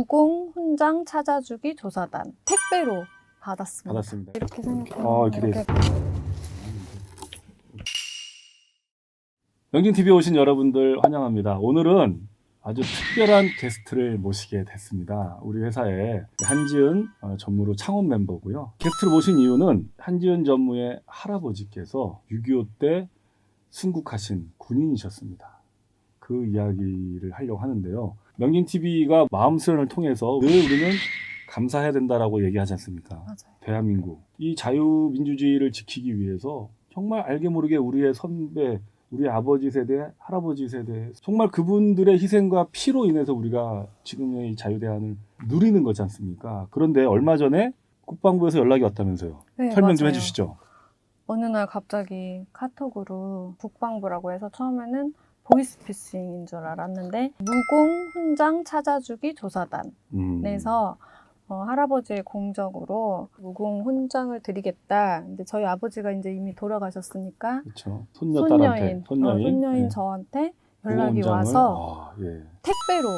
무공 훈장 찾아주기 조사단 택배로 받았습니다. 받았습니다. 이렇게 생각하면 어, 이렇게 돼 영진 TV에 오신 여러분들 환영합니다. 오늘은 아주 특별한 게스트를 모시게 됐습니다. 우리 회사의 한지은 어, 전무로 창업 멤버고요. 게스트를 모신 이유는 한지은 전무의 할아버지께서 6.25 때 순국하신 군인이셨습니다. 그 이야기를 하려고 하는데요. 명진 TV가 마음 수련을 통해서 늘 우리는 감사해야 된다라고 얘기하지 않습니까? 맞아요. 대한민국 이 자유민주주의를 지키기 위해서 정말 알게 모르게 우리의 선배, 우리 아버지 세대, 할아버지 세대 정말 그분들의 희생과 피로 인해서 우리가 지금의 이 자유대한을 누리는 거지 않습니까? 그런데 얼마 전에 국방부에서 연락이 왔다면서요. 네, 설명 좀 맞아요. 해주시죠. 어느 날 갑자기 카톡으로 국방부라고 해서 처음에는 보이스피싱인 줄 알았는데 무공 훈장 찾아주기 조사단 음. 어, 할아버지의 공적으로 무공 훈장을 드리겠다. 근데 저희 아버지가 이제 이미 돌아가셨으니까 그렇죠. 손녀 손녀인 손녀인, 어, 손녀인 네. 저한테 연락이 와서 아, 예, 택배로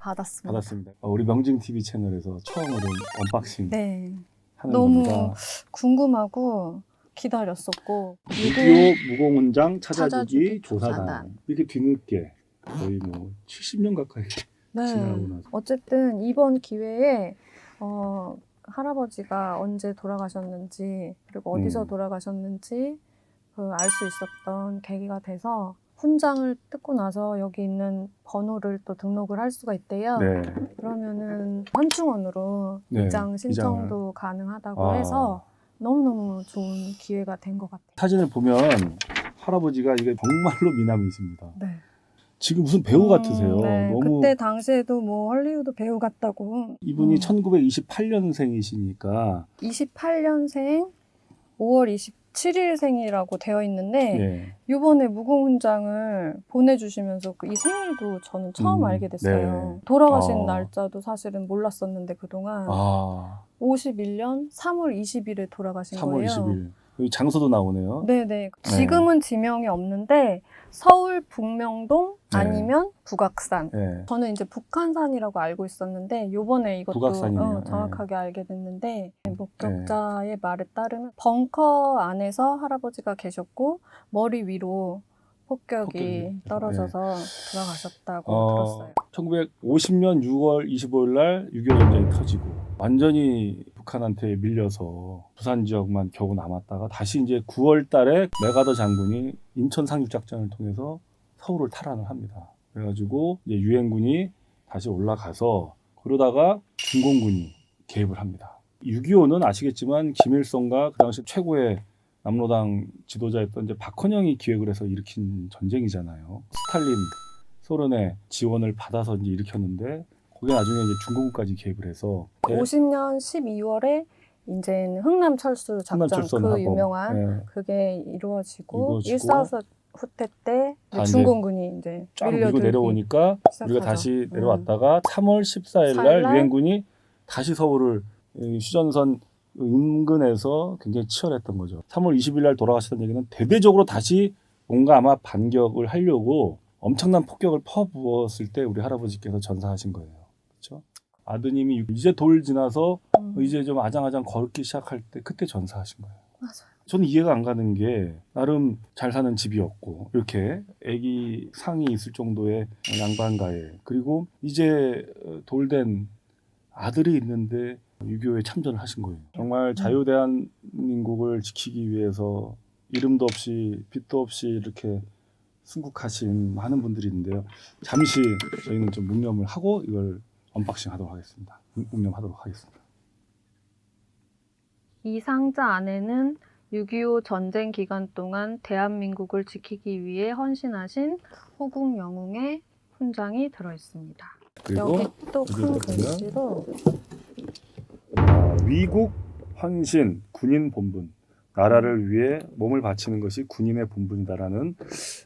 받았습니다. 받았습니다. 어, 우리 명징 TV 채널에서 처음으로 언박싱 네, 하는 너무 겁니다. 궁금하고 기다렸었고 6.25 무공훈장 찾아주기 찾아주기 조사단. 조사단. 이렇게 뒤늦게 거의 뭐 70년 가까이 지나고 네. 나서 어쨌든 이번 기회에 어, 할아버지가 언제 돌아가셨는지 그리고 어디서 음. 돌아가셨는지 그 알 수 있었던 계기가 돼서 훈장을 뜯고 나서 여기 있는 번호를 또 등록을 할 수가 있대요. 네. 그러면은 현충원으로 네, 입장 신청도 가능하다고 아. 해서 너무너무 좋은 기회가 된 것 같아요. 사진을 보면 할아버지가 이게 정말로 미남이십니다. 네. 지금 무슨 배우 음, 같으세요. 네. 너무 그때 당시에도 뭐 헐리우드 배우 같다고. 이분이 음. 1928년생이시니까 28년생 5월 27일생이라고 되어 있는데 예. 이번에 무공훈장을 보내주시면서 그이 생일도 저는 처음 음, 알게 됐어요. 네. 돌아가신 아. 날짜도 사실은 몰랐었는데 그동안 아, 51년 3월 20일에 돌아가신 3월 거예요. 20일. 여기 장소도 나오네요. 네네. 지금은 지명이 없는데 서울 북명동 네. 아니면 북악산. 예. 저는 이제 북한산이라고 알고 있었는데 요번에 이것도 북악산이네요. 어, 정확하게 알게 됐는데 네. 목격자의 말에 따르면 벙커 안에서 할아버지가 계셨고 머리 위로 폭격이 폭격이. 떨어져서 돌아가셨다고 어, 들었어요. 1950년 6월 25일 날 6.25 전쟁이 터지고 완전히 북한한테 밀려서 부산 지역만 겨우 남았다가 다시 이제 9월 달에 메가더 장군이 인천 상륙 작전을 통해서 서울을 탈환을 합니다. 그래가지고 이제 유엔군이 다시 올라가서 그러다가 중공군이 개입을 합니다. 6.25는 아시겠지만 김일성과 그 당시 최고의 남로당 지도자였던 이제 박헌영이 기획을 해서 일으킨 전쟁이잖아요. 스탈린 소련의 지원을 받아서 이제 일으켰는데 거기에 나중에 이제 중공군까지 개입을 해서 50년 12월에 이제 흥남 철수 작전 그 하고, 유명한 예, 그게 이루어지고 이루어지고, 일사사 후퇴 때다 이제 중공군이 이제 쫙 밀고 밀려들기 내려오니까 시작하죠. 우리가 다시 음. 내려왔다가 3월 14일 날날 유엔군이 다시 서울을 이 휴전선 인근에서 굉장히 치열했던 거죠. 3월 20일 날 돌아가셨다는 얘기는 대대적으로 다시 뭔가 아마 반격을 하려고 엄청난 폭격을 퍼부었을 때 우리 할아버지께서 전사하신 거예요. 그렇죠? 아드님이 이제 돌 지나서 음. 이제 좀 아장아장 걸기 시작할 때 그때 전사하신 거예요. 맞아요. 저는 이해가 안 가는 게 나름 잘 사는 집이었고 이렇게 아기 상이 있을 정도의 양반가에 그리고 이제 돌된 아들이 있는데 6.25에 참전을 하신 거예요. 정말 자유 대한민국을 지키기 위해서 이름도 없이 빛도 없이 이렇게 순국하신 많은 분들이 있는데요. 잠시 저희는 좀 묵념을 하고 이걸 언박싱 하도록 하겠습니다. 묵념하도록 하겠습니다. 이 상자 안에는 6.25 전쟁 기간 동안 대한민국을 지키기 위해 헌신하신 호국 영웅의 훈장이 들어 있습니다. 그리고 여기 또큰 여기도 보면 글씨로 아, 위국 헌신 군인 본분 나라를 위해 몸을 바치는 것이 군인의 본분이다라는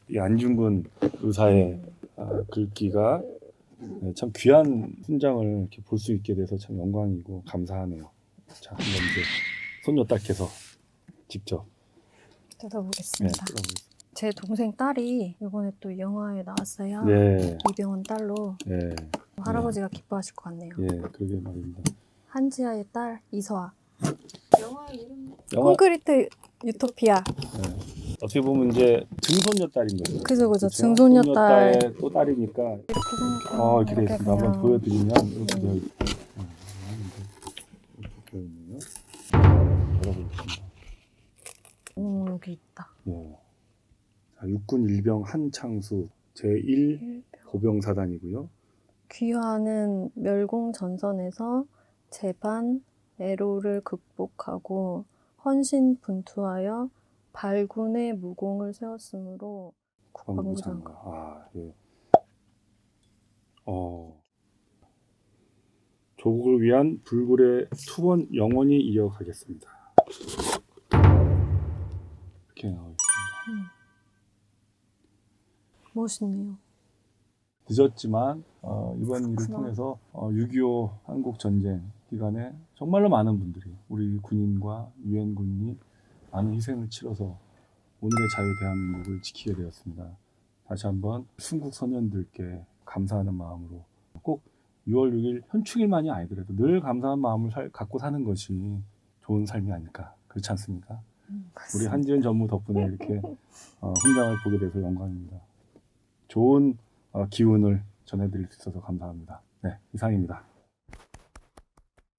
이 안중근 의사의 아, 글귀가 네, 참 귀한 훈장을 이렇게 볼 수 있게 돼서 참 영광이고 감사하네요. 자, 한번 이제 손녀 딸께서 직접 네, 뜯어보겠습니다. 뜯어보겠습니다. 제 동생 딸이 이번에 또 영화에 나왔어요. 네, 이병헌 딸로 네. 할아버지가 기뻐하실 것 같네요. 예, 그러게 말입니다. 한지아의 딸 이서아. 영화 이름 영화 콘크리트 유토피아. 예. 어떻게 보면 이제 증손녀 딸인 거죠. 그죠, 그죠. 그쵸? 증손녀 딸. 딸의 또 딸이니까 이렇게 어, 이렇게 돼 있습니다. 한번 보여드리면 이렇게 음. 되어 있고 음, 이렇게 되어 있네요. 열어보겠습니다. 음, 여기 있다. 예. 자, 육군 일병 한창수 제1 보병사단이고요. 귀화는 멸공 전선에서 재반 애로를 극복하고 헌신 분투하여 발군의 무공을 세웠으므로 국방부 장관. 아, 예. 어. 조국을 위한 불굴의 투번 영원히 이어가겠습니다. 멋있네요. 늦었지만 어, 이번 일을 그렇구나. 통해서 어, 6.25 한국 전쟁 기간에 정말로 많은 분들이 우리 군인과 유엔 군이 많은 희생을 치러서 오늘의 자유 대한민국을 지키게 되었습니다. 다시 한번 순국 선현들께 감사하는 마음으로 꼭 6월 6일 현충일만이 아니더라도 늘 감사한 마음을 살- 갖고 사는 것이 좋은 삶이 아닐까 그렇지 않습니까? 우리 한지은 전무 덕분에 이렇게 어, 훈장을 보게 돼서 영광입니다. 좋은 어, 기운을 전해드릴 수 있어서 감사합니다. 네, 이상입니다.